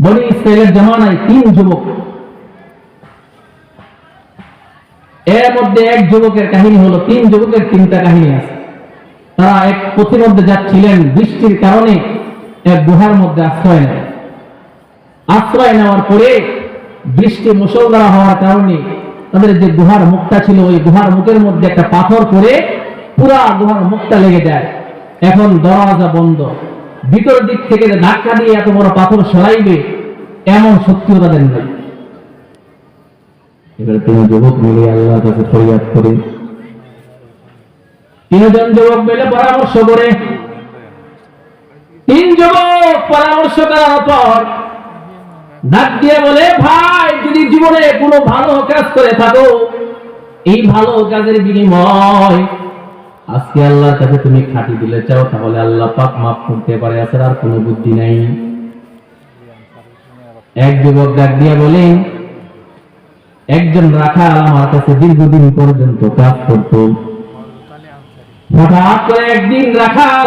বনি ইসরায়েলের জামানায় তিন যুবক। এর মধ্যে এক যুবকের কাহিনী হলো, তিন যুবকের তিনটা কাহিনী আছে। তারা এক পথের মধ্যে যাচ্ছিলেন, বৃষ্টির কারণে এক গুহার মধ্যে আশ্রয় নেয়। আশ্রয় নেওয়ার পরে বৃষ্টি মুসলধারা হওয়ার কারণে তাদের যে গুহার মুখটা ছিল, ওই গুহার মুখের মধ্যে একটা পাথর করে পুরা গুহার মুখটা লেগে যায়। এখন দরওয়াজা বন্ধ। ভিতর দিক থেকে ধাক্কা দিয়ে এত বড় পাথর সরাইবে এমন শক্তিও তাদের নেই। এবার তিনি যুবক মিলে আল্লাহ কাছে ফরিয়াদ করে। তিনজন যুবক মিলে পরামর্শ করে। তিন যুবক পরামর্শ করার পর ডাক দিয়ে বলে ভাই যদি জীবনে কোনো ভালো কাজ করে থাকো এই ভালো কাজের বিনিময় আজকে আল্লাহর কাছে তুমি খাটি দিলে চাও, তাহলে আল্লাহ পাক মাফ করতে পারে আছে আর কোনো বুদ্ধি নাই। এক যুবক ডাক দিয়ে বলে, একজন রাখাল আমার কাছে দীর্ঘদিন পর্যন্ত কাজ করত। হঠাৎ করে একদিন রাখাল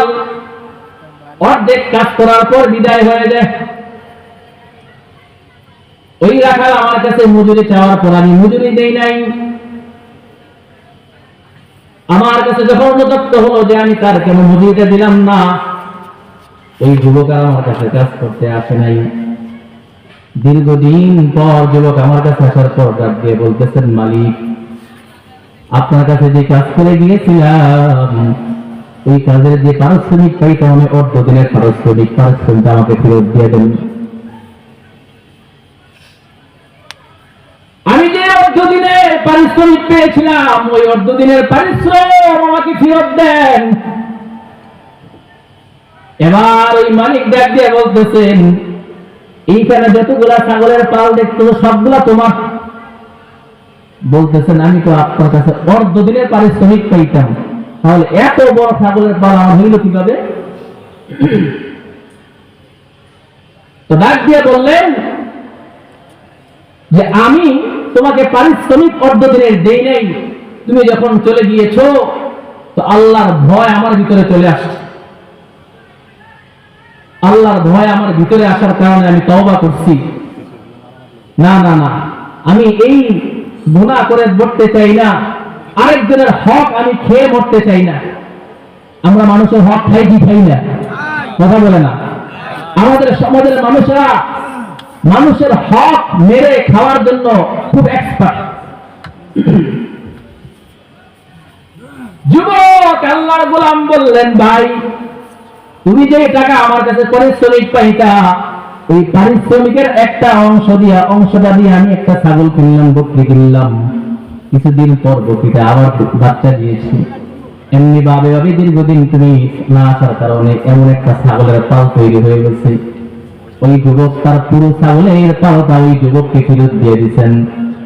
অর্ধেক কাজ করার পর বিদায় হয়ে যায়। ওই রাখাল আমার কাছে মজুরি চাওয়ার পর আমি মজুরি দেই নাই। আমার কাছে যখন অনুতপ্ত হলো যে আমি তার কেন মজুরিটা দিলাম না ওই যুবক আমার কাছে কাজ করতে আসে নাই। দীর্ঘদিন পর যুবক আমার কাছে আসার পর ডাক দিয়ে বলতেছেন, মালিক, আপনার কাছে যে কাজ করে গিয়েছিলাম ওই কাজের যে পারিশ্রমিক পাইতাম আমি অর্ধ দিনের পারিশ্রমিক পারিশ্রমিক আমাকে ফেরত দিয়ে দেন আমি যে অর্ধ পারিশ্রমিক পেয়েছিলাম, ওই অর্ধ দিনের পারিশ্রম আমাকে ফেরত দেন। এবার ওই মালিক ডাক দিয়ে বলতেছেন, এইখানে যতগুলা ছাগলের পাল দেখতো সবগুলা তোমার। বলতেছেন, আমি তো আপনার কাছে অর্ধ দিনের পারিশ্রমিক পাইতাম। তাহলে এত বড় ছাগলের পাল আমার হইল কীভাবে? তো ডাক দিয়ে বললেন যে, আমি তোমাকে পারিশ্রমিক অর্ধ দিনের দেই নাই। তুমি যখন চলে গিয়েছো, তো আল্লাহর ভয় আমার ভিতরে চলে আসছে। আল্লাহর ভয় আমার ভিতরে আসার কারণে আমি তওবা করছি। না না না। আমি এই গুনাহ করে মরতে চাই না। আরেকজনের হক আমি খেয়ে মরতে চাই না। আমরা মানুষের হক খাই কি খাই না? কথা বলে না। আমাদের সমাজের মানুষরা মানুষের হক মেরে খাওয়ার জন্য খুব এক্সপার্ট যুবক, আল্লাহর গোলাম বললেন, ভাই, তুমি যে টাকা আমার কাছে পারিশ্রমিক পাইতা, ওই পারিশ্রমিকের একটা অংশ দিয়া, অংশটা দিয়ে আমি একটা ছাগল কিনলাম, বকরি কিনলাম। কিছুদিন পর বকরিটা আবার বাচ্চা দিয়েছি। এমনি ভাবে ভাবে দীর্ঘদিন তুমি না আসার কারণে এমন একটা ছাগলের পাল তৈরি হয়ে গেছে। ওই যুবক তার পুরো ছাগলের পালটা ওই যুবককে ফেরত দিয়ে দিচ্ছেন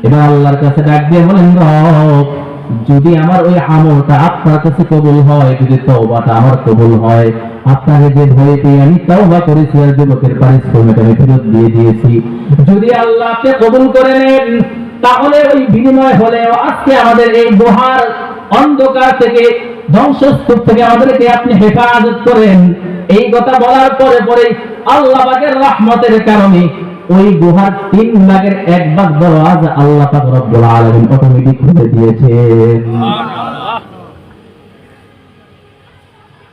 এবার আল্লাহর কাছে ডাক দিয়ে বলেন যদি আমার ওই আমলটা আপনার কাছে কবুল হয়, যদি তওবাটা আমার কবুল হয়, আপনাকে যে ভয় পেয়ে আমি তওবা করেছি আর যুবকের পারিশ্রমিক আমি ফেরত দিয়ে দিয়েছি। যদি আল্লাহ আপনি কবুল করে নেন, তাহলে ওই বিনিময় হলেও আজকে আমাদের এই গুহার অন্ধকার থেকে, ধ্বংসস্তূপ থেকে আমাদেরকে আপনি হেফাজত করেন। এই কথা বলার পরে পরে কারণে ওই গুহার তিন ভাগের এক ভাগ আল্লাহ রব্বুল আলামিন অটোমেটিক খুলে দিয়েছে।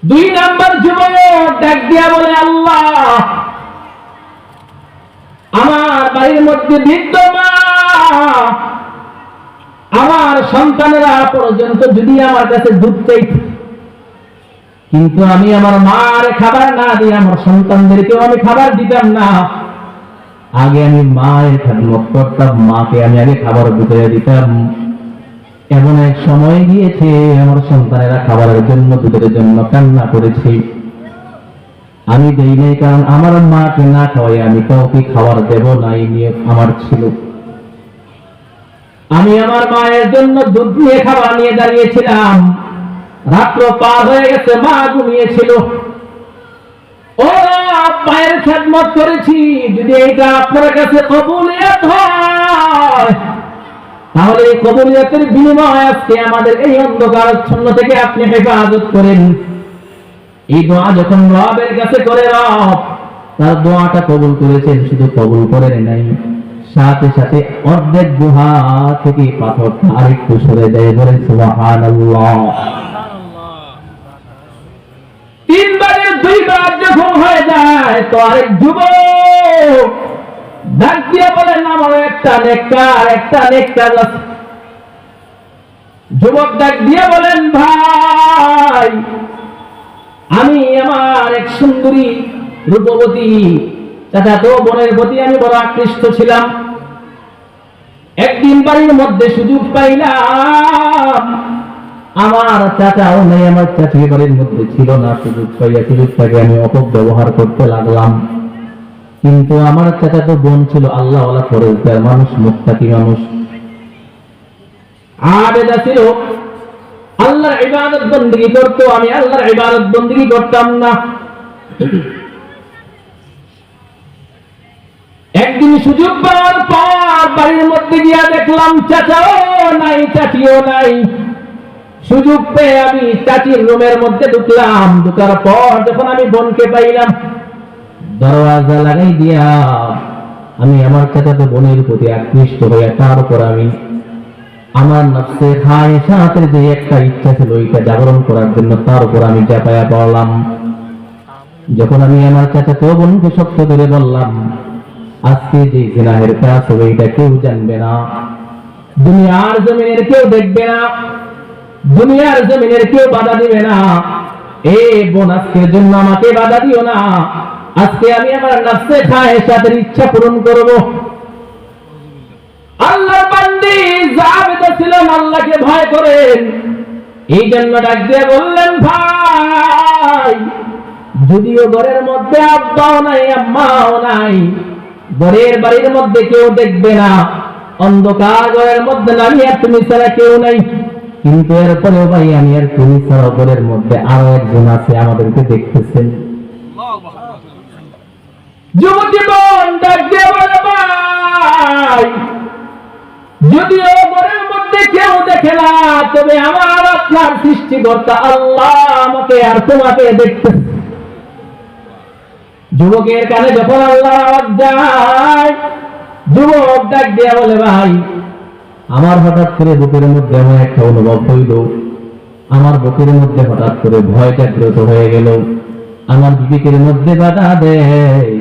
দুই নাম্বার যুবক ডাক দিয়া বলে, আল্লাহ, আমার বাড়ির মধ্যে বৃদ্ধ আমার সন্তানেরা পর্যন্ত যদি আমার কাছে দুধ চাইত কিন্তু আমি আমার মার খাবার না দিয়ে আমার সন্তানদেরকেও আমি খাবার দিতাম না। আগে আমি মায়ের খেদমত করতাম মাকে আমি আগে খাবার ভিতরে দিতাম। এমন এক সময় গিয়েছে, আমার সন্তানেরা খাবারের জন্য, দুধের জন্য কান্না করেছে। আমি দেই নাই, কারণ আমার মাকে না খাওয়াই আমি কাউকে খাবার দেব না, এই নিয়ে আমার ছিল। আমি আমার মায়ের জন্য দুধ নিয়ে খাবার নিয়ে দাঁড়িয়েছিলাম। রাত্র পার হয়ে গেছে, মা ঘুমিয়েছিল। ও মায়ের খেদমত করেছি, যদি আপনার কাছে কবুলিয়ত হয়, তাহলে এই কবুলিয়তের বিনিময় আজকে আমাদের এই অন্ধকারচ্ছন্ন থেকে আপনি হেফাজত করেন। এই দোয়া যখন রবের কাছে করে রব, তার দোয়াটা কবুল করেছেন, শুধু কবুল করেন নাই, সাথে সাথে অর্ধেক গুহা থেকে পাথর আরেকটু সরে যায় বলে সুবহানাল্লাহ তিনবারের দুইবার যখন হয়ে যায় তো আরেক দিয়ে বলেন আমার একটা একটা যুবক ডাক দিয়ে বলেন ভাই, আমি আমার এক সুন্দরী রূপবতী তো বোনের প্রতি আমি বড় আকৃষ্ট ছিলাম। একদিন বাড়ির মধ্যে সুযোগ পাইলাম। আমার চাচাও নেই, আমার চাচি বাড়ির মধ্যে ছিল না, সুযোগ পাইয়া সুযোগটাকে আমি অপব্যবহার করতে লাগলাম। কিন্তু আমার চাচা তো বোন ছিল আল্লাহ ওলা ফরজদার মানুষ মুক্তাকি মানুষ। ছিল, আল্লাহর ইবাদত করতো, আমি আল্লাহর ইবাদত করতাম না। একদিন সুযোগ পাওয়ার পর বাড়ির মধ্যে গিয়া দেখলাম চাচাও নাই, চাচিও নাই। সুযোগ পেয়ে আমি চাচির রুমের মধ্যে ঢুকলাম। ঢুকার পর যখন আমি বোনকে পাইলাম, দরওয়াজা লাগাই দিয়া আমি আমার চাচাতো বোনের প্রতি আকৃষ্ট হয়ে তার উপর আমি আমার নফসে খায় সাথে যে একটা ইচ্ছা ছিল, ওইটা জাগরণ করার জন্য তার উপর আমি চাপায়া পড়লাম। যখন আমি আমার চাচাতো বোনকে শক্ত করে বললাম, আজকে যে জিনাহের কাজ হবে, এটা কেউ জানবে না। দুনিয়ার জমিনের কেউ দেখবে না। দুনিয়ার জমিনের কেউ বাধা দিবে না। এ বোন, আজকের জন্য আমাকে বাধা দিও না। আজকে আমি আমার নফসে খায় সাথে ইচ্ছা পূরণ করব। আল্লাহর বান্দি জাবেদ ছিলেন আল্লাহকে ভয় করেন। এই জন্য ডাক দিয়ে বললেন, ভাই, যদিও ঘরের মধ্যে আব্বাও নাই, আম্মাও নাই, ঘরের বাড়ির মধ্যে কেউ দেখবে না। অন্ধকার ঘরের মধ্যে আর তুমি ছাড়া কেউ নাই। কিন্তু এরপরেও ভাই আমি আর তুমি ছাড়া মধ্যে আরও একজন আছে আমাদেরকে দেখতেছেন যুবতী বোন, ডাক দিয়ে ভাই মধ্যে কেউ দেখে না, তবে আমার আপনার আল্লাহ আমাকে আর তোমাকে দেখতেছে। যুবকের কানে যখন আল্লাহ যায়, যুবক ডাক দিয়া বলে, ভাই আমার হঠাৎ করে বুকের মধ্যে এমন একটা অনুভব হইল। আমার বুকের মধ্যে হঠাৎ করে ভয় জাগ্রত হয়ে গেল। আমার বিবেকের মধ্যে বাধা দেয়।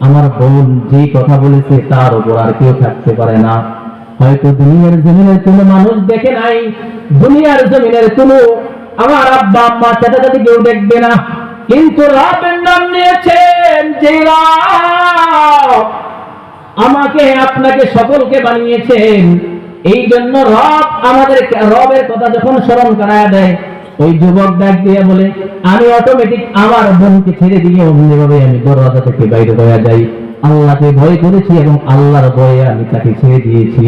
আমার বোন যে কথা বলেছে তার উপর আর কেউ থাকতে পারে না। হয়তো দুনিয়ার জমিনের কোনো মানুষ দেখে নাই। দুনিয়ার জমিনের কোনো আমার আব্বা, আম্মা, চাচা চাচি কেউ দেখবে না। কিন্তু রাবের নাম নিয়েছেন যে আমাকে, আপনাকে সকলকে বানিয়েছেন। এই জন্য রব আমাদের রবের কথা যখন স্মরণ করায় দেয়, ওই যুবক ডাক দিয়ে বলে, আমি অটোমেটিক আমার বোনকে ছেড়ে দিয়ে অন্যভাবে আমি দরওয়াজা থেকে বাইরে হয়ে যাই। আল্লাহকে ভয় করেছি এবং আল্লাহর ভয়ে আমি তাকে ছেড়ে দিয়েছি।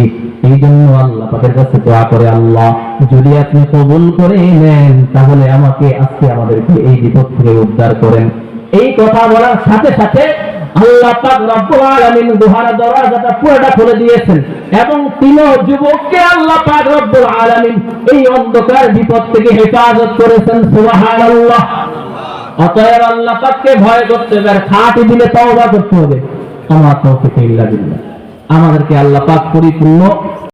এই জন্য আল্লাহ তাদের কাছে দোয়া করে, আল্লাহ, যদি আপনি কবুল করে নেন, তাহলে আমাকে আজকে আমাদেরকে এই বিপদ থেকে উদ্ধার করেন। এই কথা বলার সাথে সাথে হেফাজত করেছেন ভয় আর খাঁটি দিলে আমার আমাদেরকে আল্লাহ পাক পরিপূর্ণ